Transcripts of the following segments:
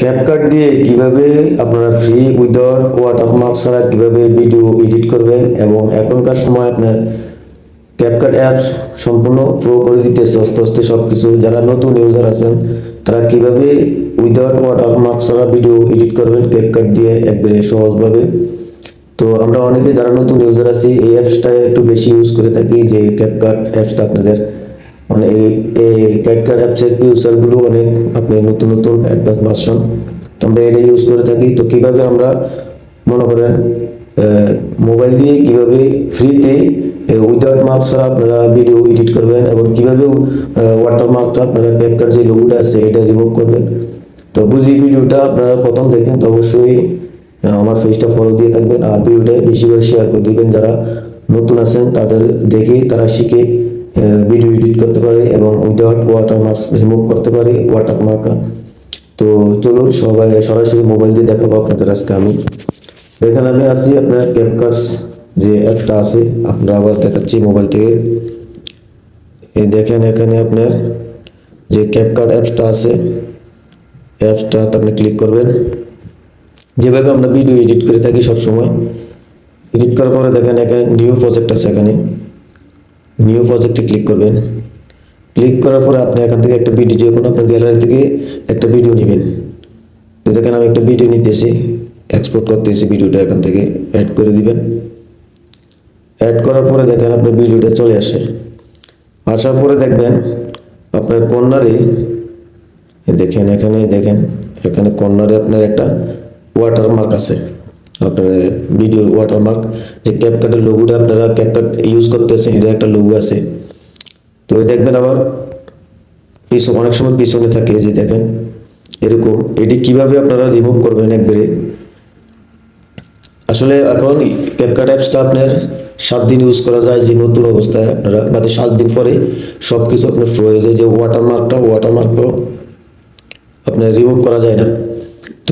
CapCut দিয়ে কীভাবে আপনারা ফ্রি উইদাউট ওয়াটারমার্ক ছাড়া কীভাবে ভিডিও এডিট করবেন এবং এখনকার সময় আপনার ক্যাপকাট অ্যাপস সম্পূর্ণ প্রো করে দিতেছে, আস্তে আস্তে সব কিছু যারা নতুন ইউজার আছেন, তারা কীভাবে উইদাউট ওয়াটারমার্ক ছাড়া ভিডিও এডিট করবেন ক্যাপকাট দিয়ে একবারে সহজভাবে। তো আমরা অনেকে যারা নতুন ইউজার আছি, এই অ্যাপসটা একটু বেশি ইউজ করে থাকি, যে ক্যাপকাট অ্যাপসটা আপনাদের মানে এই ক্যাপকাট অ্যাপসের ইউজারগুলো অনেক আপনি নতুন নতুন অ্যাডভান্স ভার্সন তো আমরা এটা ইউজ করে থাকি। তো কীভাবে আমরা মনে করেন মোবাইল দিয়ে কীভাবে ফ্রিতে উইদাউট মার্ক ছাড়া আপনারা ভিডিও এডিট করবেন এবং কীভাবে ওয়াটার মার্কটা আপনারা ক্যাপকাট যে লোগোটা আছে এটা রিমুভ করবেন। তো বুঝি ভিডিওটা আপনারা প্রথম দেখেন, তো অবশ্যই আমার ফেসটা ফলো দিয়ে থাকবেন। আর ভিডিওটা বেশি করে শেয়ার করে দিবেন যারা নতুন আছেন, তাদের দেখে তারা শিখে ভিডিও এডিট করতে পারে এবং উইদাউট ওয়াটার মার্ক রিমুভ করতে পারে ওয়াটার মার্কটা তো চলো সবাই সরাসরি মোবাইল দিয়ে দেখাবো আপনাদের আজকে আমি। এখানে আমি আছি আপনার ক্যাপকার্স যে অ্যাপটা আছে আপনারা আবার দেখাচ্ছি মোবাইল থেকে। এই দেখেন এখানে আপনার যে ক্যাপকার্ট অ্যাপসটা আছে অ্যাপসটা আপনি ক্লিক করবেন। যেভাবে আমরা ভিডিও এডিট করে থাকি সব সময় এডিট করার পরে দেখেন এখানে নিউ প্রজেক্ট আছে এখানে। নিউ প্রজেক্টে ক্লিক করবেন। ক্লিক করার পরে আপনি এখান থেকে একটা ভিডিও যে কোনো আপনার গ্যালারি থেকে একটা ভিডিও নেবেন। তো দেখেন, আমি একটা ভিডিও নিতেছি এক্সপোর্ট করতেছি ভিডিওটা এখান থেকে অ্যাড করে দিবেন। অ্যাড করার পরে দেখেন, আপনার ভিডিওটা চলে আসে। আসার পরে দেখবেন, আপনার কর্নারে দেখেন, এখানে দেখেন, এখানে কর্নারে আপনার একটা ওয়াটারমার্ক আছে। আপনার ভিডিও ওয়াটারমার্ক যে ক্যাপকাটের লোগোটা আপনারা ক্যাপকাট ইউজ করতেছেন এটা একটা লোগো আছে। তো দেখবেন আবার, পিছন, অনেক সময় পিছনে থাকে যে দেখেন, এরকম। এটি কীভাবে আপনারা রিমুভ করবেন একবারে? আসলে এখন ক্যাপকাট অ্যাপসটা আপনার সাত দিন ইউজ করা যায়, যে নতুন অবস্থায় আপনারা বাদে সাত দিন পরে সব কিছু আপনার ফ্লো হয়ে যায় যে ওয়াটারমার্কটা ওয়াটারমার্কটাও আপনার রিমুভ করা যায় না।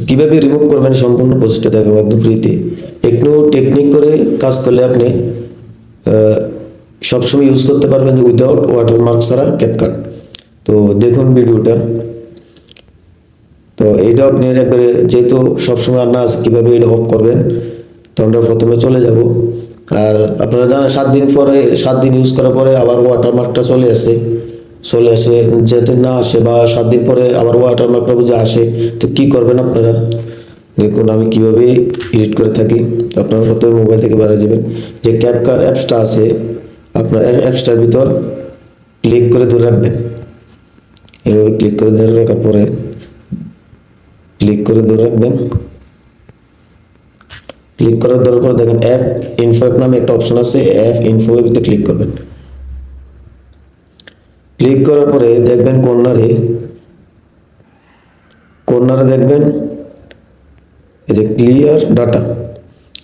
কীভাবে রিমুভ করবেন সম্পূর্ণ প্রসেসটা দেখাবো একদম ফ্রিতে একটু টেকনিক করে কাজ করলে আপনি সবসময় ইউজ করতে পারবেন উইদাউট ওয়াটারমার্ক ছাড়া ক্যাপকাট তো দেখুন ভিডিওটা তো এইটা আপনি একবারে যেহেতু সবসময় আর না আছে, কীভাবে এটা অফ করবেন, তো আমরা প্রথমে চলে যাব। আর আপনারা জানেন, সাত দিন পরে, সাত দিন ইউজ করার পরে আবার ওয়াটারমার্কটা চলে আসে। চলে আসে। যাতে না আসে বা সাত দিন পরে আবার ওয়াটারমার্কটা বুঝে আসে, তো কী করবেন আপনারা? দেখুন, আমি কীভাবে এডিট করে থাকি। তো আপনারা প্রথমে মোবাইল থেকে বেড়ে যাবেন। যে ক্যাপকার অ্যাপসটা আছে, আপনার অ্যাপসটার ভিতর ক্লিক করে ধরে রাখবেন। এভাবে ক্লিক করে ধরে রাখার পরে ক্লিক করে ধরে রাখবেন। ক্লিক করার দেওয়ার পর দেখেন অ্যাপ ইনফো নামে একটা অপশন আছে অ্যাপ ইনফো ভিতরে ক্লিক করবেন। ক্লিক করার পরে দেখবেন কর্নারে কর্নারে দেখবেন এই যে ক্লিয়ার ডাটা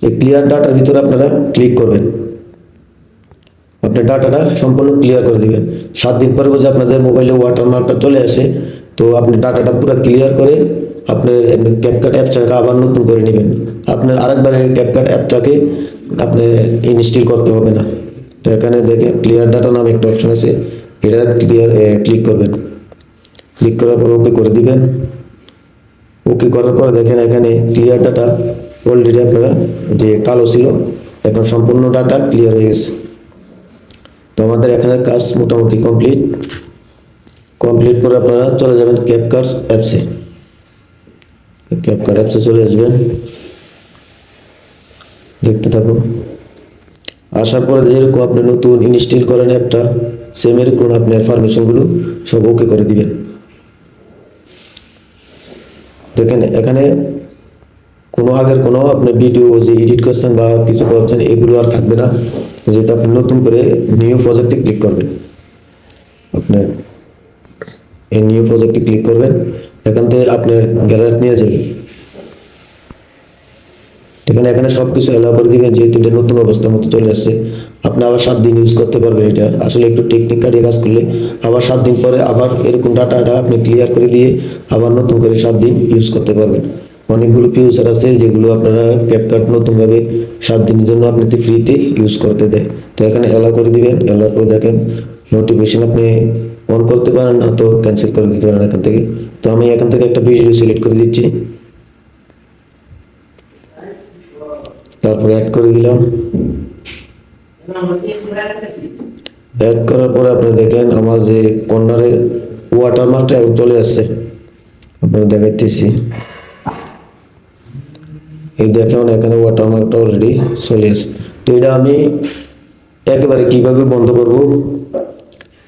এই ক্লিয়ার ডাটার ভিতরে আপনারা ক্লিক করবেন। আপনি ডাটাটা সম্পূর্ণ ক্লিয়ার করে দিবেন। সাত দিন পরে বুঝে আপনাদের মোবাইলে ওয়াটারমার্কটা চলে আসে, তো আপনি ডাটাটা পুরো ক্লিয়ার করে আপনার ক্যাপকাট অ্যাপটাকে আবার নতুন করে নেবেন। আপনার আরেকবার ক্যাপকাট অ্যাপটাকে আপনি ইনস্টল করতে হবে না। তো এখানে দেখে ক্লিয়ার ডাটা নামে একটা অপশন আছে। এটা ক্লিয়ার ক্লিক করবেন। ক্লিক করার পর ওকে করে দিবেন। ওকে করার পর দেখেন এখানে ক্লিয়ার ডাটা অলরেডি আপনারা যে কালো ছিল, এখন সম্পূর্ণ ডাটা ক্লিয়ার হয়ে গেছে। তো আমাদের এখানে কাজ মোটামুটি কমপ্লিট কমপ্লিট করে আপনারা চলে যাবেন ক্যাপকার অ্যাপসে ক্যাপকার অ্যাপসে চলে আসবেন। দেখতে থাকুন। আসার পরে যেরকম আপনি নতুন ইনস্টল করেন অ্যাপটা সেম এরকম আপনার পারমিশনগুলো সব ওকে করে দিবেন। দেখেন, এখানে কোনো আগের কোনো আপনি ভিডিও যে এডিট করছেন বা কিছু করছেন, এগুলো আর থাকবে না। যেটা আপনি নতুন করে নিউ প্রজেক্টে ক্লিক করবেন। আপনার এই নিউ প্রজেক্টে ক্লিক করবেন, এখান থেকে আপনার গ্যালারি নিয়ে যাবেন। এখানে এখানে সব কিছু এলাও করে দিবেন, যেহেতু এটা নতুন অবস্থার মতো চলে আসছে। আপনি আবার সাত দিন ইউজ করতে পারবেন এটা। আসলে একটু টেকনিক কাটিয়ে কাজ করলে আবার সাত দিন পরে আবার এরকম ডাটাটা আপনি ক্লিয়ার করে দিয়ে আবার নতুন করে সাত দিন ইউজ করতে পারবেন। অনেকগুলো ফিউচার আছে যেগুলো আপনারা ক্যাপকাট নতুনভাবে সাত দিনের জন্য আপনি ফ্রিতে ইউজ করতে দেয়। তো এখানে এলাও করে দিবেন। এলাও করে দেখেন নোটিফিকেশন আপনি অন করতে পারেন তো ক্যান্সেল করে দিতে পারেন এখান থেকে। তো আমি এখান থেকে একটা ভিডিও সিলেক্ট করে দিচ্ছি। তারপরে অ্যাড করে দিলাম। অ্যাড করার পরে আপনি দেখেন আমার যে কর্নারে ওয়াটারমার্কটা এখন চলে আসছে। আপনারা দেখাইতেছি। এই দেখেন এখানে ওয়াটারমার্কটা অলরেডি চলে আসছে। তো এটা আমি একেবারে কীভাবে বন্ধ করব?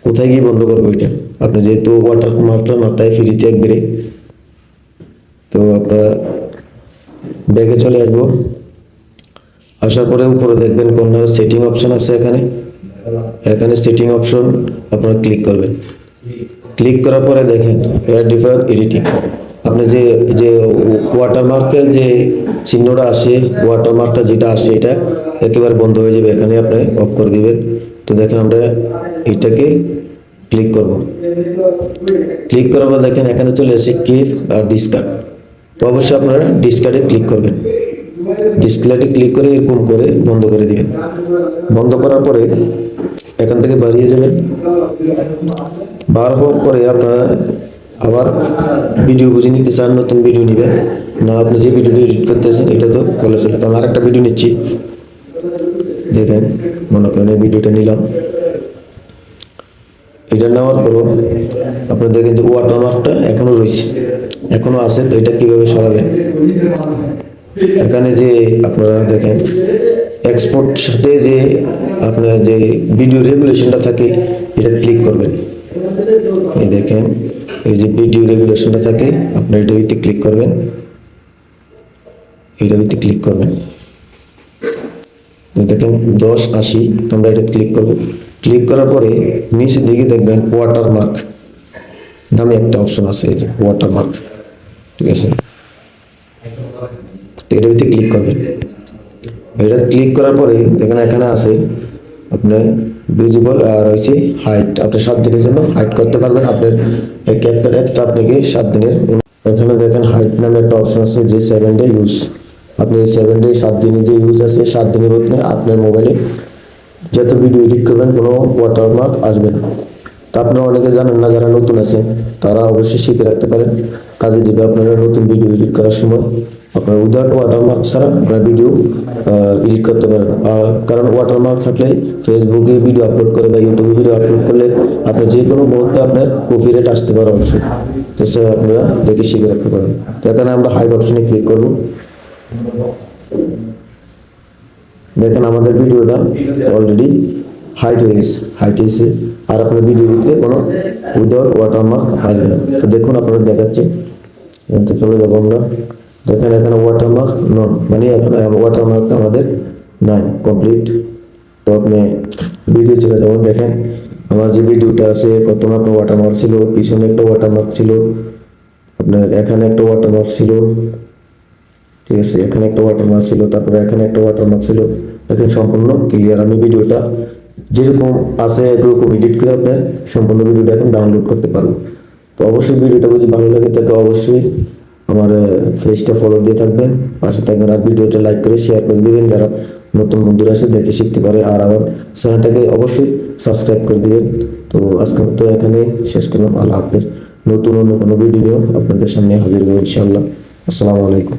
কোথায় গিয়ে বন্ধ করব এটা? আপনি যেহেতু ওয়াটারমার্কটা মাথায় ফ্রিতে একবারে। তো আপনারা ব্যাগে চলে আসব। আসার পরে উপরে দেখবেন কর্নার সেটিং অপশন আছে এখানে। এখানে সেটিং অপশন আপনারা ক্লিক করবেন। ক্লিক করার পরে দেখেন এয়ার ডিফার এডিটিং আপনি যে যে ওয়াটারমার্কের যে চিহ্নটা আসে ওয়াটারমার্কটা যেটা আসে, এটা একেবারে বন্ধ হয়ে যাবে। এখানে আপনি অফ করে দিবেন। তো দেখেন আমরা এইটাকে ক্লিক করব। ক্লিক করার পর দেখেন এখানে চলে আসে কিপ আর ডিসকার্ড তো অবশ্যই আপনারা ডিসকার্ডে ক্লিক করবেন। ডিসপ্লেতে ক্লিক করে এরকম করে বন্ধ করে দিবেন। বন্ধ করার পরে এখান থেকে বাড়িয়ে যাবেন। বার হওয়ার পরে আপনারা আবার ভিডিও বুঝে নিতে চান, নতুন ভিডিও নেবেন। না, আপনি যে ভিডিওটি এডিট করতেছেন এটা তো কলে চলে। তো আমি আরেকটা ভিডিও নিচ্ছি। দেখেন, মনে করেন এই ভিডিওটা নিলাম। এটা নেওয়ার পরও আপনি দেখেন যে ওয়াটার ওয়াটারমার্কটা এখনও রয়েছে। এখনও আছে, তো এটা কীভাবে সরাবেন? এখানে যে আপনারা দেখেন এক্সপোর্ট সাথে যে আপনার যে ভিডিও রেগুলেশনটা থাকে, এটা ক্লিক করবেন। এই দেখেন, এই যে ভিডিও রেগুলেশনটা থাকে, আপনার এটা ভিত্তি ক্লিক করবেন। এটা ভিত্তি ক্লিক করবেন। দেখেন, দশ, আশি তোমরা এটা ক্লিক করব। ক্লিক করার পরে নিচের দিকে দেখবেন ওয়াটার মার্ক নামে একটা অপশন আছে, এই যে ওয়াটার ঠিক আছে? তো এটা ক্লিক করবেন। এটা ক্লিক করার পরে দেখেন এখানে আছে আপনার ভিজিবল আর হয়েছে হাইট আপনি সাত দিনের জন্য হাইট করতে পারবেন। আপনার এই ক্যাপচার অ্যাপটা আপনাকে সাত দিনের এখানে দেখেন হাইট নামে একটা অপশন আছে যে সেভেন ডে ইউজ আপনি এই সেভেন ডে সাত দিনে যে ইউজ আছে, সাত দিনের মধ্যে আপনার মোবাইলে যত ভিডিও এডিট করবেন, কোনো ওয়াটারমার্ক আসবে না। তা আপনারা অনেকে জানেন না, যারা নতুন আছে তারা অবশ্যই শিখে রাখতে পারেন। কাজে দিবে আপনারা নতুন ভিডিও এডিট করার সময়। আপনার উইদাউট ওয়াটারমার্ক ছাড়া আপনারা ভিডিও এডিট করতে পারেন কারণ ওয়াটারমার্ক থাকলে ফেসবুকে ভিডিও আপলোড করে বা ইউটিউবে ভিডিও আপলোড করলে আপনার যে কোনো মুহূর্তে আপনার কপিরাইট আসতে পারে অবশ্যই। তো সে আপনারা দেখে শিখে রাখতে পারেন। তো এখানে আমরা হাইট অপশনে ক্লিক করব। দেখেন আমাদের ভিডিওটা অলরেডি হাইট হয়ে গেছে। হাইট হয়েছে। আর আপনার ভিডিওর ভিতরে কোনো উইদাউট ওয়াটারমার্ক আসবে না। তো দেখুন আপনারা দেখাচ্ছে। চলে যাব আমরা। দেখেন এখানে ওয়াটারমার্ক নন মানে এখন ওয়াটারমার্কটা আমাদের নাই কমপ্লিট তো আপনি ভিডিও চলে যাবেন, দেখেন। আমার যে ভিডিওটা আছে, প্রথমে আপনার ওয়াটারমার্ক ছিল, পিছনে একটা ওয়াটারমার্ক ছিল। আপনার এখানে একটা ওয়াটারমার্ক ছিল। ঠিক আছে, এখানে একটা ওয়াটারমার্ক ছিল, তারপরে এখানে একটা ওয়াটারমার্ক ছিল। এখন সম্পূর্ণ ক্লিয়ার আমি ভিডিওটা যেরকম আছে এরকম এডিট করে আপনার সম্পূর্ণ ভিডিওটা এখন ডাউনলোড করতে পারব। তো অবশ্যই ভিডিওটা যদি ভালো লাগে তাকে অবশ্যই আমার ফেসটা ফলো দিয়ে থাকবেন। পাশে থাকবেন আর ভিডিওটা লাইক করে শেয়ার করে দিবেন যারা নতুন বন্ধুরা আছে, দেখে শিখতে পারে। আর আমার চ্যানেলটাকে অবশ্যই সাবস্ক্রাইব করে দিবেন। তো আজকে তো এখানে শেষ করলাম। আল্লাহ হাফেজ। নতুন অন্য কোনো ভিডিও আপনাদের সামনে হাজির হব ইনশাআল্লাহ। আসসালামু আলাইকুম।